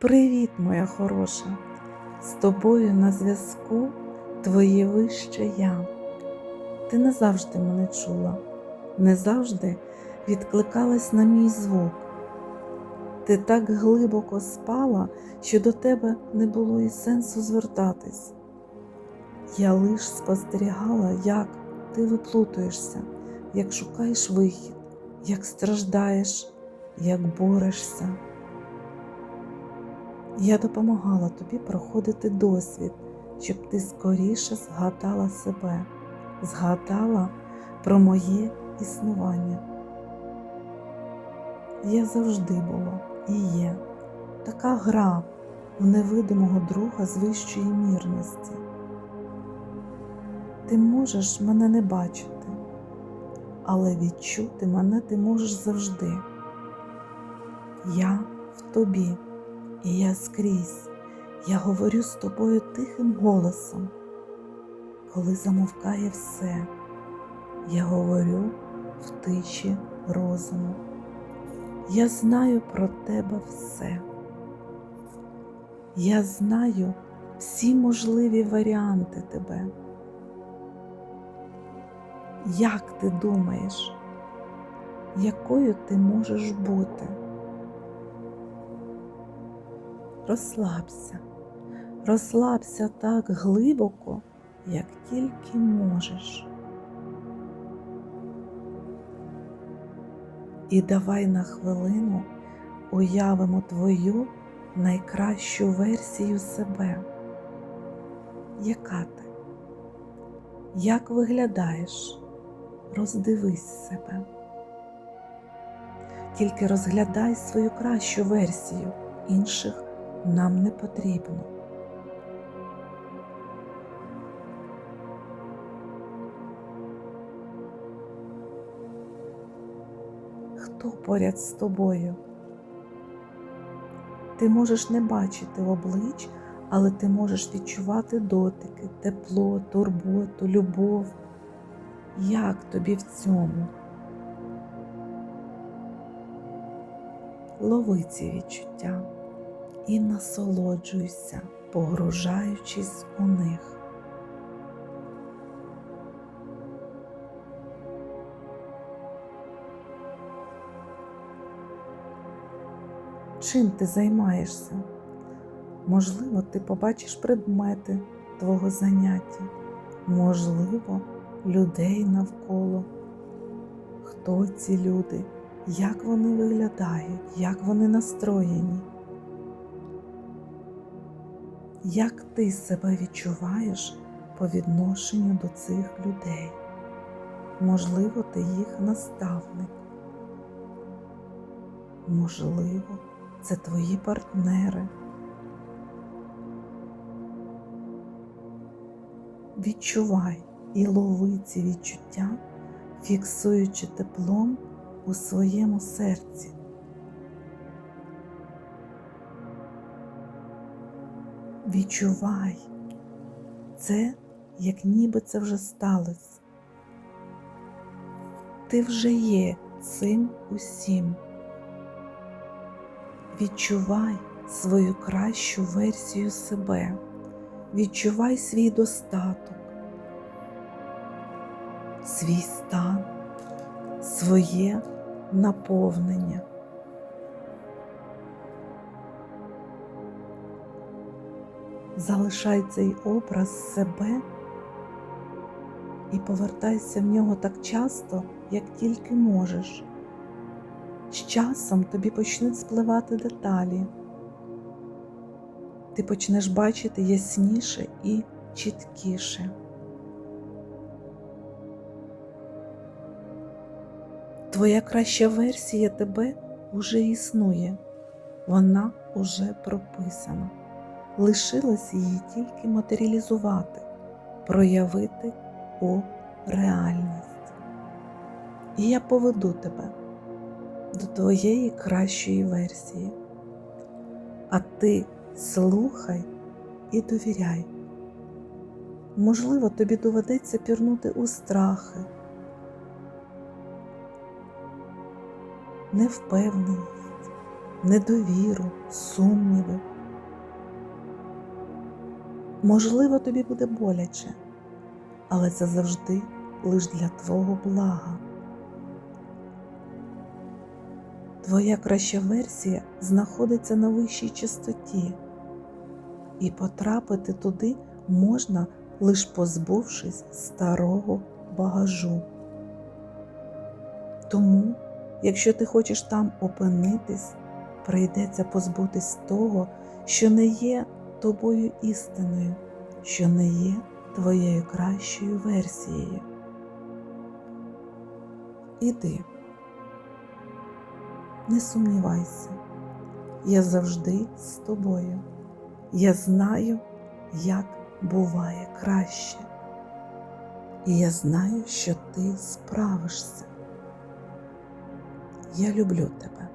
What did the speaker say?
Привіт, моя хороша! З тобою на зв'язку твоє вище я. Ти не завжди мене чула, не завжди відкликалась на мій звук. Ти так глибоко спала, що до тебе не було і сенсу звертатись. Я лиш спостерігала, як ти виплутуєшся, як шукаєш вихід, як страждаєш, як борешся. Я допомагала тобі проходити досвід, щоб ти скоріше згадала себе, згадала про моє існування. Я завжди була і є така гра в невидимого друга з вищої мірності. Ти можеш мене не бачити, але відчути мене ти можеш завжди. Я в тобі. І я скрізь, я говорю з тобою тихим голосом. Коли замовкає все, я говорю в тиші розуму. Я знаю про тебе все. Я знаю всі можливі варіанти тебе. Як ти думаєш, якою ти можеш бути? Розслабся, розслабся так глибоко, як тільки можеш. І давай на хвилину уявимо твою найкращу версію себе. Яка ти? Як виглядаєш? Роздивись себе. Тільки розглядай свою кращу версію, інших нам не потрібно. Хто поряд з тобою? Ти можеш не бачити облич, але ти можеш відчувати дотики, тепло, турботу, любов. Як тобі в цьому? Лови ці відчуття і насолоджуйся, погружаючись у них. Чим ти займаєшся? Можливо, ти побачиш предмети твого заняття, можливо, людей навколо. Хто ці люди, як вони виглядають, як вони настроєні? Як ти себе відчуваєш по відношенню до цих людей? Можливо, ти їх наставник. Можливо, це твої партнери. Відчувай і лови ці відчуття, фіксуючи теплом у своєму серці. Відчувай це, як ніби це вже сталося. Ти вже є цим усім. Відчувай свою кращу версію себе, відчувай свій достаток, свій стан, своє наповнення. Залишай цей образ себе і повертайся в нього так часто, як тільки можеш. З часом тобі почнуть спливати деталі. Ти почнеш бачити ясніше і чіткіше. Твоя краща версія тебе уже існує, вона уже прописана лишилось її тільки матеріалізувати, проявити у реальність. І я поведу тебе до твоєї кращої версії. А ти слухай і довіряй. Можливо, тобі доведеться пірнути у страхи, невпевненість, недовіру, сумніви. Можливо, тобі буде боляче, але це завжди лиш для твого блага. Твоя краща версія знаходиться на вищій частоті, і потрапити туди можна лиш позбувшись старого багажу. Тому, якщо ти хочеш там опинитись, прийдеться позбутись того, що не є тобою істиною, що не є твоєю кращою версією. Іди, не сумнівайся, я завжди з тобою. Я знаю, як буває краще. І я знаю, що ти справишся. Я люблю тебе.